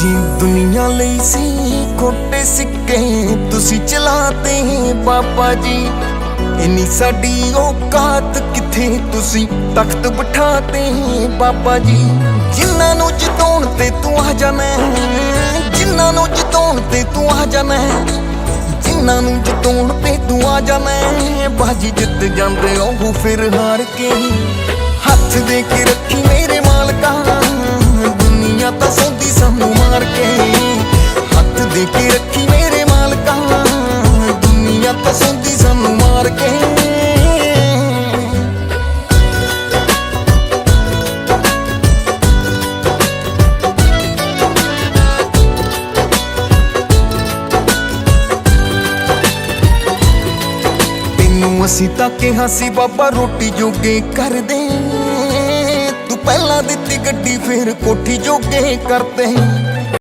ਜੀ ਦੁਨੀਆ ਲਈ ਸੀ, ਖੋਟੇ ਸਿੱਕੇ ਤੁਸੀਂ ਚਲਾਤੇ ਬਾਬਾ ਜੀ। ਇਨੀ ਸਾਡੀ ਔਕਾਤ ਕਿੱਥੇ ਤੁਸੀਂ ਤਖਤ ਬਿਠਾਤੇ ਬਾਬਾ ਜੀ। ਜਿਨ੍ਹਾਂ ਨੂੰ ਜਿਤਾਉਣ ਤੇ ਤੂੰ ਆ ਜਾਣਾ ਜਿਨ੍ਹਾਂ ਨੂੰ ਜਿਤਾਉਣ ਤੇ ਤੂੰ ਆ ਜਾਣਾ ਜਿਨ੍ਹਾਂ ਨੂੰ ਜਿਤਾਉਣ ਤੇ ਤੂੰ ਆ ਜਾਣਾ ਬਾਜੀ ਜਿੱਤ ਜਾਂਦੇ ਉਹ ਫਿਰ ਹਾਰ ਕੇ ਕੇ ਰੱਖੀ ਮੇਰੇ ਮਾਲਕਾ ਦੁਨੀਆ ਤਾਂ ਸਾਨੂੰ ਮਾਰ ਕੇ। ਤੈਨੂੰ ਅਸੀਂ ਤਾਂ ਕਿਹਾ ਸੀ, ਬਾਬਾ, ਰੋਟੀ ਜੋਗੇ ਕਰ ਦੇ ਤੂੰ ਪਹਿਲਾਂ ਦਿੱਤੀ ਗੱਡੀ, ਫੇਰ ਕੋਠੀ ਜੋਗੇ ਕਰਦੇ।